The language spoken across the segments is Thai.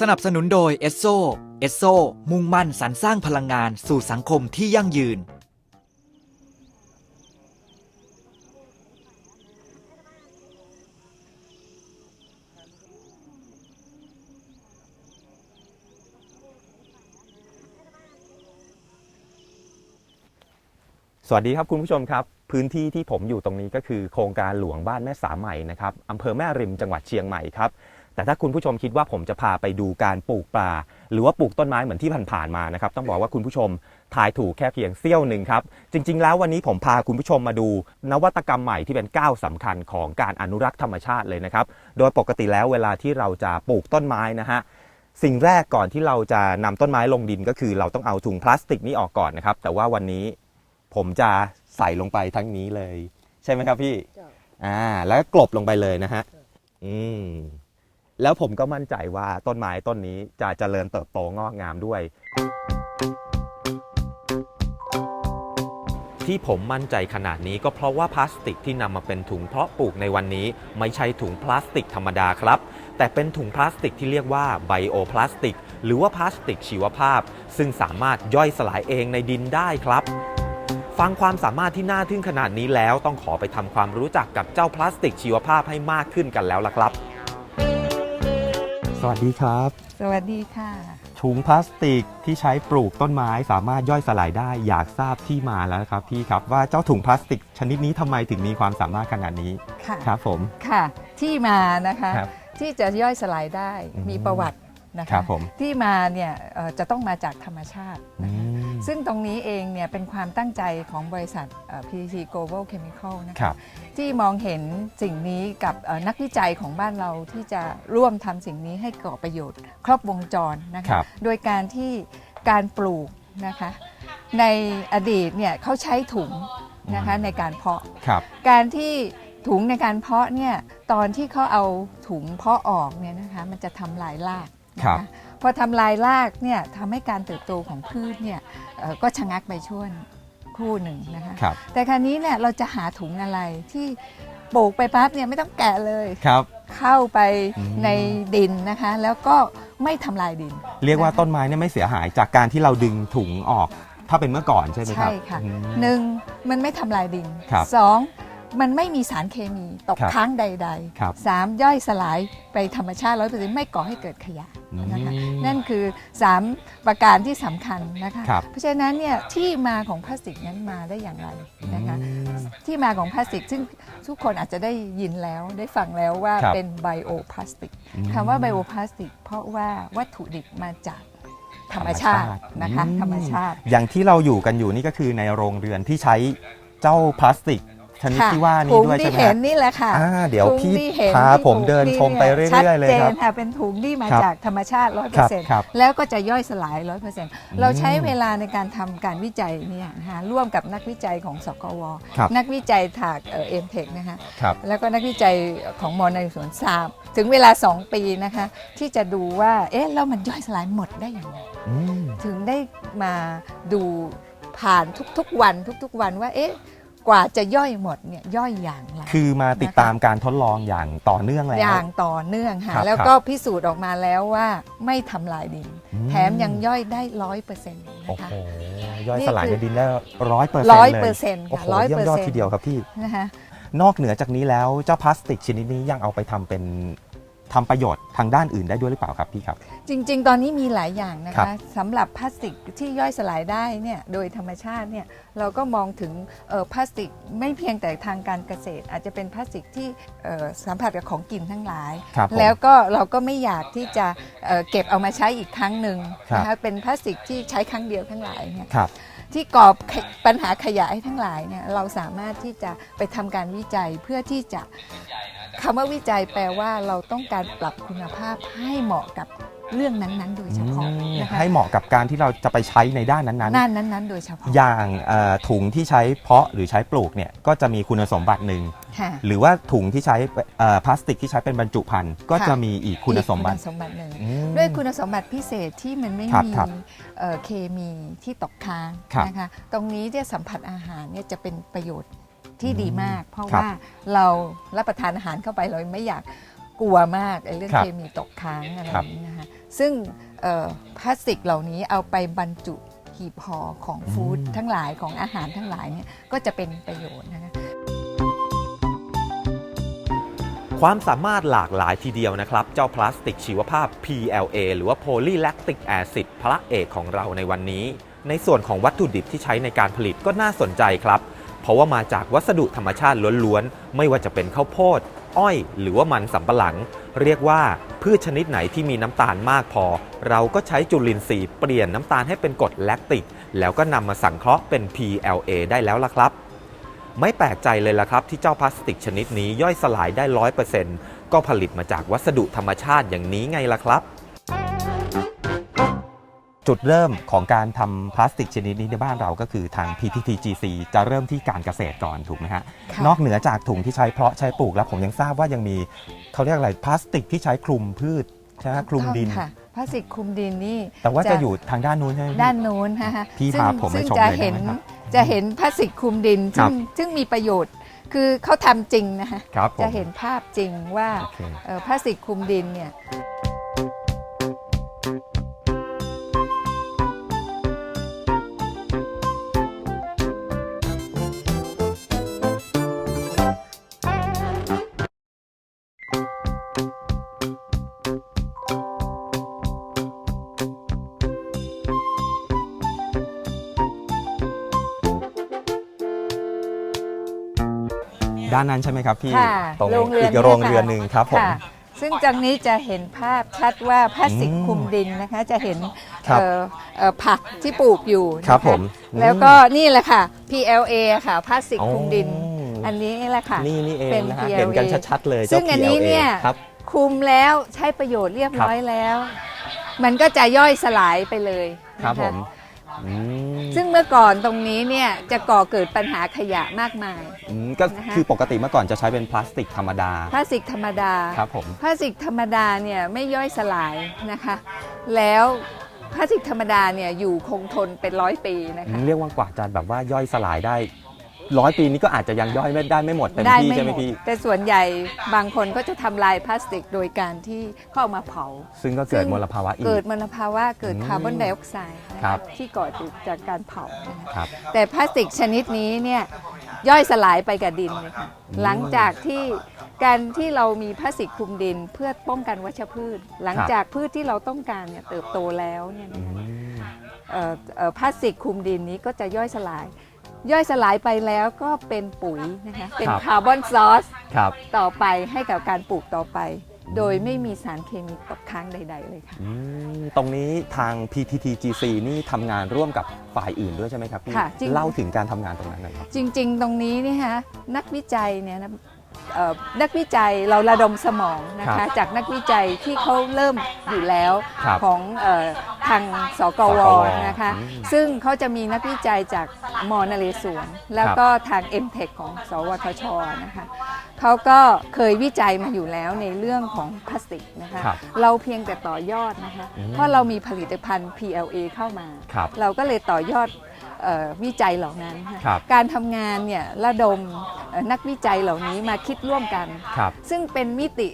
สนับสนุนโดยเอสโซเอสโซมุ่งมั่นสรรสร้างพลังงานสู่สังคมที่ยั่งยืน สวัสดีครับคุณผู้ชมครับ พื้นที่ที่ผมอยู่ตรงนี้ก็คือโครงการหลวงบ้านแม่สาใหม่นะครับอำเภอแม่ริมจังหวัดเชียงใหม่ครับ แต่ถ้าคุณผู้ชมคิดว่าผมจะพาไปดูการปลูกปลาหรือว่าปลูกต้นไม้เหมือนที่ผ่านๆมานะครับต้องบอกว่าคุณผู้ชมทายถูกแค่เพียงเสี้ยวหนึ่งครับจริง ๆ แล้ววันนี้ผมพาคุณผู้ชมมาดู นวัตกรรมใหม่ที่เป็นก้าวสำคัญของการอนุรักษ์ธรรมชาติเลยนะครับโดยปกติแล้วเวลาที่เราจะปลูกต้นไม้นะฮะสิ่งแรกก่อนที่เราจะนำต้นไม้ลงดินก็คือ เราต้องเอาถุงพลาสติกนี้ออกก่อนนะครับแต่ว่าวันนี้ผมจะใส่ลงไปทั้งนี้เลย ใช่ไหมครับพี่อ่าแล้วก็กลบลงไปเลยนะฮะอืม แล้วผมก็มั่นใจว่าต้นไม้ต้นนี้จะเจริญเติบโตงอกงามด้วย ที่ผมมั่นใจขนาดนี้ก็เพราะว่าพลาสติกที่นำมาเป็นถุงเพาะปลูกในวันนี้ ไม่ใช่ถุงพลาสติกธรรมดาครับ แต่เป็นถุงพลาสติกที่เรียกว่าไบโอพลาสติก หรือว่าพลาสติกชีวภาพ ซึ่งสามารถย่อยสลายเองในดินได้ครับฟังความสามารถที่น่าทึ่งขนาดนี้แล้วต้องขอไปทำความรู้จักกับเจ้าพลาสติกชีวภาพให้มากขึ้นกันแล้วล่ะครับ สวัสดีครับ สวัสดีค่ะ ถุงพลาสติกที่ใช้ปลูกต้นไม้สามารถย่อยสลายได้อยากทราบที่มาแล้วครับพี่ครับว่าเจ้าถุงพลาสติกชนิดนี้ทำไมถึงมีความสามารถขนาดนี้ค่ะ ครับผม ค่ะ ที่มานะคะ ครับที่จะย่อยสลายได้อืมมีประวัตินะครัคะบผม ที่มาเนี่ยเอ่อจะต้องมาจากธรรมชาติอืนะคะม ซึ่งตรงนี้เองเนี่ยเป็นความตั้งใจของบริษัทเอ่อ PTT Global Chemical นะครัคะบที่มองเห็นสิ่งนี้กับเอ่อนักวิจัยของบ้านเราที่จะร่วมทำสิ่งนี้ให้ก่อประโยชน์ ครอบวงจรนะคคะรับโดยการที่การปลูกนะคะในอดีตเนี่ยเขาใช้ถุงนะคะในการเพาะครับการที่ถุงในการเพาะเนี่ยตอนที่เขาเอาถุงเพาะออกเนี่ยนะคะมันจะทำลายรากนะครัคะบ พอทำลายรากเนี่ยทำให้การเติบโตของพืชเนี่ยเอ่อก็ชะงักไปช่วงครู่หนึ่งนะคะ ครับแต่คราวนี้เนี่ยเราจะหาถุงอะไรที่ปลูกไปปั๊บเนี่ยไม่ต้องแกะเลย ครับ เข้าไปอืม ในดินนะคะ แล้วก็ไม่ทำลายดิน เรียกว่านะคะต้นไม้เนี่ยไม่เสียหายจากการที่เราดึงถุงออก ถ้าเป็นเมื่อก่อนใช่ไหมครับใช่ค่ะ อืม หนึ่งมันไม่ทำลายดินครับสอง มันไม่มีสารเคมีตกครับค้างใดครับๆสามย่อยสลายไปธรรมชาติร้อยเปอร์เซ็นต์ไม่ก่อให้เกิดขยะนะคะอืมนั่นคือ3ประการที่สำคัญนะคะครับ เพราะฉะนั้นเนี่ยที่มาของพลาสติกนั้นมาได้อย่างไรนะคะอืมที่มาของพลาสติก ซึ่งทุกคนอาจจะได้ยินแล้วได้ฟังแล้วว่าครับ เป็นไบโอพลาสติกอืม คำว่าไบโอพลาสติก เพราะว่าวัตถุดิบมาจากธรรมชาตินะคะ อืธรรมชาติ อย่างที่เราอยู่กันอยู่นี่ก็คือในโรงเรือนที่ใช้เจ้าพลาสติก ชนิดค่ะที่ว่าถุนี้งด้วยที่ใช่ไหมเห็ฮะนนี่แหละค่ะอ่าเดี๋ยวถุงพี่ที่เห็นพาที่ผมเดินปลูกชมไปเรื่อย ๆ เลยครับชัดจนค่ะเป็นถุงที่มาครับจากธรรมชาติ100%ครับครับแล้วก็จะย่อยสลาย 100%มเราใช้เวลาในการทำการวิจัยเนี่ยนะคะร่วมกับนักวิจัยของสกว ครับ นักวิจัยถากเอ็มเทคนะคะ ครับ แล้วก็นักวิจัยของมอในสวนสามถึงเวลา 2 ปีนะคะ ที่จะดูว่าเอ๊ะแล้วมันย่อยสลายหมดได้อย่างไร อืม ถึงได้มาดูผ่านทุกๆวันทุกๆวันว่าเอ๊ะ กว่าจะย่อยหมดเนี่ยย่อยอย่างไร คือมาติดตามการทดลองอย่างต่อเนื่องแล้ว อย่างต่อเนื่องครัค่ะบแล้วก็พิสูจน์ออกมาแล้วว่าไม่ทำลายดิน อืม แถมยังย่อยได้ร้อยเปอร์เซ็นต์โอ้นะคะโหย่อยนี่สลายคือในดินได้ร้อยเปอร์เซ็นต์ร้อยเลเปอยร์เซ็นต์โอ้ค่ะโหร้อยเยี่ยเปอมร์ยอดเซ็นทีต์เดียวครับพี่ นะคะนอกเหนือจากนี้แล้วเจ้าพลาสติกชนิดนี้ยังเอาไปทำเป็น ทำประโยชน์ทางด้านอื่นได้ด้วยหรือเปล่าครับพี่ครับ จริง ๆ ตอนนี้มีหลายอย่างนะครัคะบสำหรับพลาสติกที่ย่อยสลายได้เนี่ยโดยธรรมชาติเนี่ยเราก็มองถึงเอ่อพลาสติกไม่เพียงแต่ทางการเกษตร อาจจะเป็นพลาสติกที่เอ่อสัมผัสกับของกินทั้งหลาย ครับผมแล้วก็เราก็ไม่อยากที่จะเอ่อเก็บเอามาใช้อีกครั้งหนึ่งครับ นะคะเป็นพลาสติกที่ใช้ครั้งเดียวทั้งหลายเนี่ย ครับ ที่ก่อปัญหาขยะให้ทั้งหลายเนี่ยเราสามารถที่จะไปทำการวิจัยเพื่อที่จะคำว่าวิจัยแปลว่าเราต้องการปรับคุณภาพให้เหมาะกับเรื่องนั้นๆ โดยเฉพาะอืมนะคะให้เหมาะกับการที่เราจะไปใช้ในด้านนั้นด้านนั้น ๆ โดยเฉพาะๆอย่างเอ่อถุงที่ใช้เพาะหรือใช้ปลูกเนี่ยก็จะมีคุณสมบัติหนึ่งค่ะหรือว่าถุงที่ใช้เอ่อพลาสติกที่ใช้เป็นบรรจุภัณฑ์ก็ค่ะจะมีอีกคุณสมบัติอีกคุณสมบัติหนึ่งอืมด้วยคุณสมบัติพิเศษที่มันไม่ครับมีครับเอ่อเคมีที่ตกค้างครับนะคะตรงนี้ที่ยสัมผัสอาหารเนี่ยจะเป็นประโยชน์ ที่ดีมาก เพราะครับว่าเรารับประทานอาหารเข้าไปเราไม่อยากกลัวมากไอ้เรื่องครับเคมีตกค้างอะไรครับอย่างนี้นะคะซึ่งเอ่อพลาสติกเหล่านี้เอาไปบรรจุหีบห่อของฟู้ดอืมทั้งหลายของอาหารทั้งหลายเนี่ยก็จะเป็นประโยชน์นะคะความสามารถหลากหลายทีเดียวนะครับ เจ้าพลาสติกชีวภาพ PLA หรือว่า Polylactic Acid พระเอกของเราในวันนี้ ในส่วนของวัตถุดิบที่ใช้ในการผลิตก็น่าสนใจครับเพ ราะว่ามาจากวัสดุธรรมชาติล้วนๆ ไม่ว่าจะเป็นข้าวโพด อ้อย หรือว่ามันสำปะหลัง เรียกว่าพืชชนิดไหนที่มีน้ำตาลมากพอ เราก็ใช้จุลินทรีย์เปลี่ยนน้ำตาลให้เป็นกรดแลคติก แล้วก็นำมาสังเคราะห์เป็น PLA ได้แล้วล่ะครับ ไม่แปลกใจเลยล่ะครับ ที่เจ้าพลาสติกชนิดนี้ย่อยสลายได้ร้อยเปอร์เซ็นต์ก็ผลิตมาจากวัสดุธรรมชาติอย่างนี้ไงล่ะครับ จุดเริ่มของการทำพลาสติกชนิดนี้ในบ้านเราก็คือทาง PTTGC จะเริ่มที่การเกษตรก่อนถูกไหมฮะค่ะนอกเหนือจากถุงที่ใช้เพาะใช้ปลูกแล้วผมยังทราบว่ายังมีเขาเรียกอะไรพลาสติกที่ใช้คลุมพืชใช่ไหมคลุมดินถูกต้องค่ะพลาสติกคลุมดินนี่ แต่ว่าจะอยู่ทางด้านนู้นใช่ไหมพี่ด้านโน้นนะคะพี่ซึ่งพาผมไปซึ่งชมจะเลยได้เห็นไหมครับจะเห็นพลาสติกคลุมดินครัซึ่บงซึ่งมีประโยชน์คือเขาทำจริงนะคะครับผมจะเห็นภาพจริงว่าโอเคเอ่อพลาสติกคลุมดินเนี่ย ด้านนั้นใช่ไหมครับพี่ค่ะตรงโรงเรือนอีกโรงเนี่ยค่ะเรือนหนึ่งครับผมค่ะซึ่งจากนี้จะเห็นภาพชัดว่าพลาสติกอืมคลุมดินนะคะ จะเห็นครับเอ่อเอ่อผักที่ปลูกอยู่นะะครับผมแล้วก็นี่แหละค่ะ PLA ค่ะพลาสติกคลุมดิน อ๋ออันนี้แหละค่ะ นี่นี่เองเป็นนะฮะ PLA เห็นกันชัดๆเลยซึ่งเจ้าอันนี้ PLA เนี่ย ครับ คลุมแล้วใช้ประโยชน์เรียบร้อยแล้ว มันก็จะย่อยสลายไปเลยครับนะผคะม อืมซึ่งเมื่อก่อนตรงนี้เนี่ยจะก่อเกิดปัญหาขยะมากมาย อืมก็นะคะ คือปกติเมื่อก่อนจะใช้เป็นพลาสติกธรรมดาพลาสติกธรรมดา ครับผม พลาสติกธรรมดาเนี่ยไม่ย่อยสลายนะคะ แล้วพลาสติกธรรมดาเนี่ยอยู่คงทนเป็นร้อยปีนะคะ เรียกว่ากว่าจะแบบว่าย่อยสลายได้ ร้อยปีนี้ก็อาจจะยังย่อยไม่ได้ไม่หมดเต็มได้ที่ไม่ใช่ไหมหมดพี่แต่ส่วนใหญ่บางคนก็จะทำลายพลาสติกโดยการที่เข้าเอามาเผา ซึ่งก็เกิดซึ่งมลภาวะอีก เกิดมลภาวะเกิดอืมคาร์บอนไดออกไซด์นะครัคะบที่ก่อจากการเผานะคะ ครับ แต่พลาสติกชนิดนี้เนี่ยย่อยสลายไปกับดินเลยค่ะอืมหลังจากที่การที่เรามีพลาสติกคลุมดินเพื่อป้องกันวัชพืช หลังครับ จากพืชที่เราต้องการเนี่ยเติบโตแล้วเนี่ยอืนะคะม เอ่อเอ่อพลาสติกคลุมดินนี้ก็จะย่อยสลาย ย่อยสลายไปแล้วก็เป็นปุ๋ยนะคะเป็นคาร์บอนซอสครับต่อไปให้กับการปลูกต่อไป โดยไม่มีสารเคมีตกค้างใด ๆ เลยค่ะอืมตรงนี้ทาง PTTGC นี่ทำงานร่วมกับฝ่ายอื่นด้วยใช่ไหมครับพี่ค่ะจริง เล่าถึงการทำงานตรงนั้นหน่อยครับ จริง ๆ ตรงนี้เนี่ยฮะนักวิจัยเนี่ยนะเอ่อนักวิจัยเราระดมสมองนะครัคะบจากนักวิจัยที่เขาเริ่มอยู่แล้วครับ ของเออ ทางสกวสกวนะคะอืมซึ่งเขาจะมีนักวิจัยจากมอนเรศวรแล้วก็ทาง m t e c h ของ สวทชนะคะเขาก็เคยวิจัยมาอยู่แล้วในเรื่องของพลาสติกนะคะครับเราเพียงแต่ต่อยอดนะคะอืมเพราะเรามีผลิตภัณฑ์ PLA เข้ามาครับเราก็เลยต่อยอดเออวิจัยเหล่านั้นค่ะครับการทำงานเนี่ยระดมเอ่อนักวิจัยเหล่านี้มาคิดร่วมกันครับซึ่งเป็นมิติ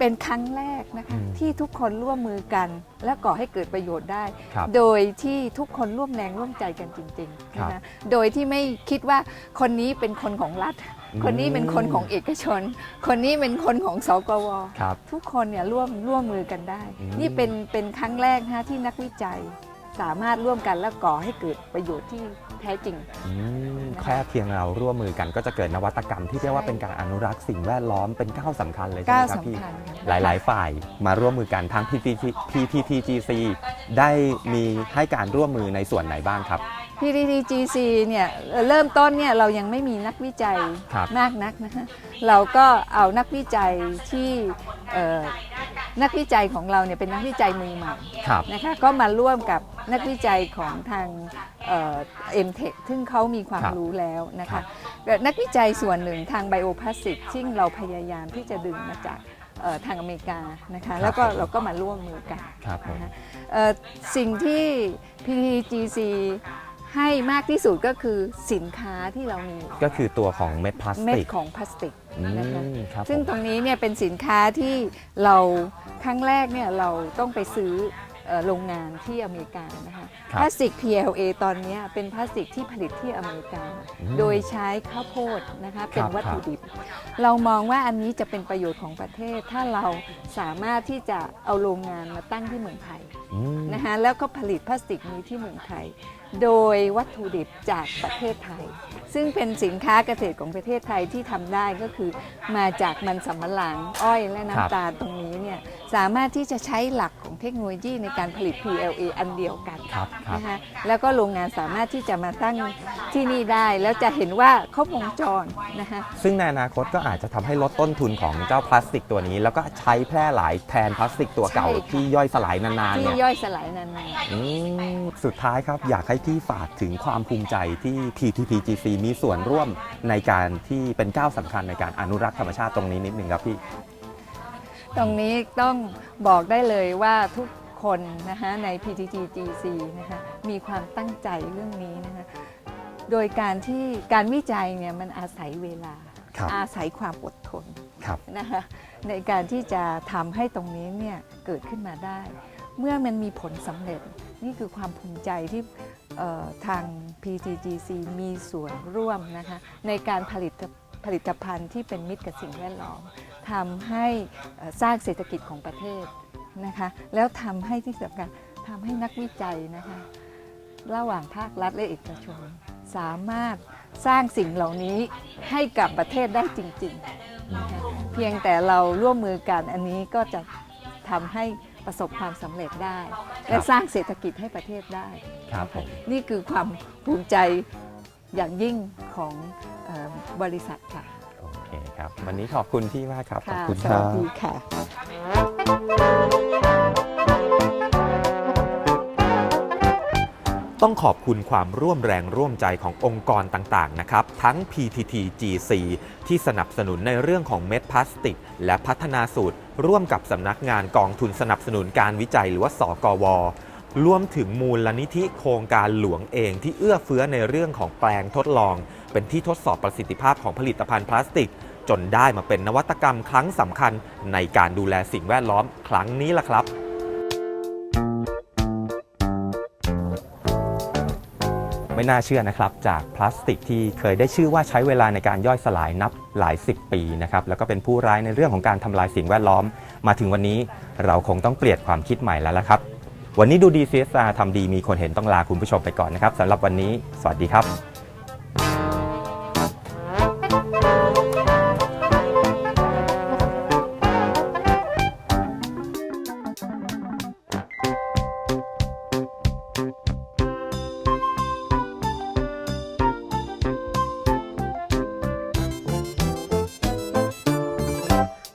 เป็นครั้งแรกนะคะอืมที่ทุกคนร่วมมือกัน และก่อให้เกิดประโยชน์ได้ ครับโดยที่ทุกคนร่วมแรงร่วมใจกันจริงๆครับนะคะโดยที่ไม่คิดว่าคนนี้เป็นคนของรัฐ อืม คนนี้เป็นคนของเอกชน คนนี้เป็นคนของสกว ครับ ทุกคนเนี่ยร่วมร่วมมือกันได้ อืม นี่เป็นเป็นครั้งแรกนะที่นักวิจัย สามารถร่วมกันและก่อให้เกิดประโยชน์ที่แท้จริง อืมแค่เพียงเราร่วมมือกันก็จะเกิดนวัตกรรมที่เรียกว่าใช่เป็นการอนุรักษ์สิ่งแวดล้อมเป็นก้าวสำคัญเลยใช่ก้าไหมวครับพี่ สำคัญค่ะ หลาย ๆ ฝ่ายมาร่วมมือกันทาง PTT PTTGC ได้มีให้การร่วมมือในส่วนไหนบ้างครับ PTTGC เนี่ยเอ่อเริ่มต้นเนี่ยเรายังไม่มีนักวิจัยครับ มากนักนะคะเราก็เอานักวิจัยที่เอ่อ นักวิจัยของเราเนี่ยเป็นนักวิจัยมือใหม่ครับนะคะก็มาร่วมกับนักวิจัยของทางเอ็มเทคซึ่งเขามีความครับรู้แล้วนะครัคะบแต่นักวิจัยส่วนหนึ่งทางไบโอพลาสติกซึ่งเราพยายามที่จะดึงมาจากเอ่อทางอเมริกานะคะแล้วก็เราก็มาร่วมมือกันครับผมนะคะเอ่อสิ่งที่ PTGC ให้มากที่สุดก็คือสินค้าที่เรามีก็คือตัวของเม็ดพลาสเม็ดติกของพลาสติกอืนะคะมครับซึ่งผมตรงนี้เนี่ยเป็นสินค้าที่เราครั้งแรกเนี่ยเราต้องไปซื้อเอ่อโรงงานที่อเมริกานะคะ ครับ พลาสติก PLA ตอนเนี้ยเป็นพลาสติกที่ผลิตที่อเมริกาอืมโดยใช้ข้าวโพดนะคะเป็นครับวัตถุดิบ เรามองว่าอันนี้จะเป็นประโยชน์ของประเทศ ถ้าเราสามารถที่จะเอาโรงงานมาตั้งที่เมืองไทยอืม นะคะแล้วก็ผลิตพลาสติกนี้ที่เมืองไทย โดยวัตถุดิบจากประเทศไทย ซึ่งเป็นสินค้าเกษตรของประเทศไทยที่ทำได้ก็คือมาจากมันสำปะหลังอ้อยและครับ น้ำตาลตรงนี้เนี่ยสามารถที่จะใช้หลักของเทคโนโลยีในการผลิต PLA อันเดียวกัน ครับครับ นะคะแล้วก็โรงงานสามารถที่จะมาตั้งที่นี่ได้ แล้วจะเห็นว่าครบวงจรนะคะซึ่งในอนาคตก็อาจจะทำให้ลดต้นทุนของเจ้าพลาสติกตัวนี้ แล้วก็ใช้แพร่หลายแทนพลาสติกตัวเก่าใช่ค่ะที่ย่อยสลายนานๆที่เนี่ย ย่อยสลายนานอืมสุดท้ายครับอยากให้พี่ฝากถึงความภูมิใจที่ PTTGC มีส่วนร่วมในการที่เป็นก้าวสำคัญในการอนุรักษ์ธรรมชาติตรงนี้นิดหนึ่งครับพี่ๆตรงนี้ต้องบอกได้เลยว่าทุก คนนะคะใน PTTGC นะคะมีความตั้งใจเรื่องนี้นะคะโดยการที่การวิจัยเนี่ยมันอาศัยเวลาครับอาศัยความอดทนครับนะคะในการที่จะทำให้ตรงนี้เนี่ยเกิดขึ้นมาได้ เมื่อมันมีผลสำเร็จนี่คือความภูมิใจที่เอ่อทาง PTGC มีส่วนร่วมนะคะในการผลิตผลิตภัณฑ์ที่เป็นมิตรกับสิ่งแวดล้อมทำให้เอ่อสร้างเศรษฐกิจของประเทศ นะคะ แล้วทำให้ที่สำคัญทำให้นักวิจัยนะคะ ระหว่างภาครัฐและเอกชน สามารถสร้างสิ่งเหล่านี้ให้กับประเทศได้จริงๆนะคะเพียงแต่เราร่วมมือกันอันนี้ก็จะทำให้ประสบความสำเร็จได้ และสร้างเศรษฐกิจให้ประเทศได้ ครับผม นี่คือความภูมิใจอย่างยิ่งของเออบริษัทค่ะ โอเคครับ วันนี้ขอบคุณพี่มากครับ ขอบค่ะคุณสครัวัสบ ดีค่ะ ต้องขอบคุณความร่วมแรงร่วมใจขององค์กรต่างๆ นะครับ ทั้ง PTT GC ที่สนับสนุนในเรื่องของเม็ดพลาสติก และพัฒนาสูตร ร่วมกับสำนักงานกองทุนสนับสนุนการวิจัยหรือว่าสกวรวมถึงมูลนิธิโครงการหลวงเองที่เอื้อเฟื้อในเรื่องของแปลงทดลอง เป็นที่ทดสอบประสิทธิภาพของผลิตภัณฑ์พลาสติก จนได้มาเป็นนวัตกรรมครั้งสำคัญในการดูแลสิ่งแวดล้อมครั้งนี้ล่ะครับไม่น่าเชื่อนะครับจากพลาสติกที่เคยได้ชื่อว่าใช้เวลาในการย่อยสลายนับหลายสิบปีนะครับแล้วก็เป็นผู้ร้ายในเรื่องของการทำลายสิ่งแวดล้อม มาถึงวันนี้เราคงต้องเปลี่ยนความคิดใหม่แล้วละครับ วันนี้ดูดี CSR ทำดีมีคนเห็นต้องลาคุณผู้ชมไปก่อนนะครับสำหรับวันนี้ สวัสดีครับ